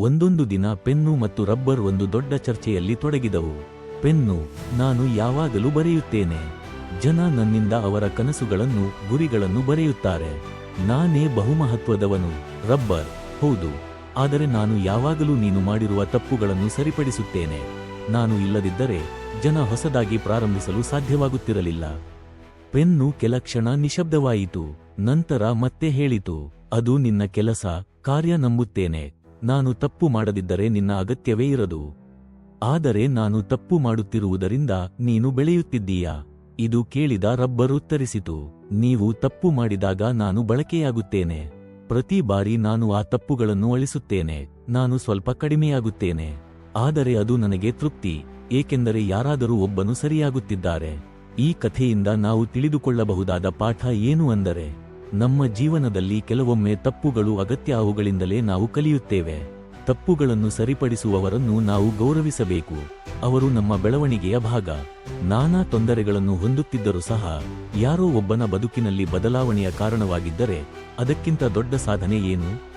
ಒಂದೊಂದು ದಿನ ಪೆನ್ನು ಮತ್ತು ರಬ್ಬರ್ ಒಂದು ದೊಡ್ಡ ಚರ್ಚೆಯಲ್ಲಿ ತೊಡಗಿದವು. ಪೆನ್ನು, ನಾನು ಯಾವಾಗಲೂ ಬರೆಯುತ್ತೇನೆ. ಜನ ನನ್ನಿಂದ ಅವರ ಕನಸುಗಳನ್ನು, ಗುರಿಗಳನ್ನು ಬರೆಯುತ್ತಾರೆ. ನಾನೇ ಬಹುಮಹತ್ವದವನು. ರಬ್ಬರ್, ಹೌದು. ಆದರೆ ನಾನು ಯಾವಾಗಲೂ ನೀನು ಮಾಡಿರುವ ತಪ್ಪುಗಳನ್ನು ಸರಿಪಡಿಸುತ್ತೇನೆ. ನಾನು ಇಲ್ಲದಿದ್ದರೆ ಜನ ಹೊಸದಾಗಿ ಪ್ರಾರಂಭಿಸಲು ಸಾಧ್ಯವಾಗುತ್ತಿರಲಿಲ್ಲ. ಪೆನ್ನು ಕೆಲ ಕ್ಷಣ ನಿಶಬ್ದವಾಯಿತು. ನಂತರ ಮತ್ತೆ ಹೇಳಿತು. ಅದು ನಿನ್ನ ಕೆಲಸ, ಕಾರ್ಯ ನಂಬುತ್ತೇನೆ. ನಾನು ತಪ್ಪು ಮಾಡದಿದ್ದರೆ ನಿನ್ನ ಅಗತ್ಯವೇ ಇರದು. ಆದರೆ ನಾನು ತಪ್ಪು ಮಾಡುತ್ತಿರುವುದರಿಂದ ನೀನು ಬೆಳೆಯುತ್ತಿದ್ದೀಯಾ? ಇದು ಕೇಳಿದ ರಬ್ಬರ್ ಉತ್ತರಿಸಿತು. ನೀವು ತಪ್ಪು ಮಾಡಿದಾಗ ನಾನು ಬಳಕೆಯಾಗುತ್ತೇನೆ. ಪ್ರತಿ ಬಾರಿ ನಾನು ಆ ತಪ್ಪುಗಳನ್ನು ಅಳಿಸುತ್ತೇನೆ. ನಾನು ಸ್ವಲ್ಪ ಕಡಿಮೆಯಾಗುತ್ತೇನೆ. ಆದರೆ ಅದು ನನಗೆ ತೃಪ್ತಿ, ಏಕೆಂದರೆ ಯಾರಾದರೂ ಒಬ್ಬನು ಸರಿಯಾಗುತ್ತಿದ್ದಾರೆ. ಈ ಕಥೆಯಿಂದ ನಾವು ತಿಳಿದುಕೊಳ್ಳಬಹುದಾದ ಪಾಠ ಏನು ಅಂದರೆ ನಮ್ಮ ಜೀವನದಲ್ಲಿ ಕೆಲವೊಮ್ಮೆ ತಪ್ಪುಗಳು ಅಗತ್ಯ ಅವುಗಳಿಂದಲೇ ನಾವು ಕಲಿಯುತ್ತೇವೆ. ತಪ್ಪುಗಳನ್ನು ಸರಿಪಡಿಸುವವರನ್ನು ನಾವು ಗೌರವಿಸಬೇಕು. ಅವರು ನಮ್ಮ ಬೆಳವಣಿಗೆಯ ಭಾಗ. ನಾನಾ ತೊಂದರೆಗಳನ್ನು ಹೊಂದುತ್ತಿದ್ದರೂ ಸಹ, ಯಾರೋ ಒಬ್ಬನ ಬದುಕಿನಲ್ಲಿ ಬದಲಾವಣೆಯ ಕಾರಣವಾಗಿದ್ದರೆ ಅದಕ್ಕಿಂತ ದೊಡ್ಡ ಸಾಧನೆ ಏನು?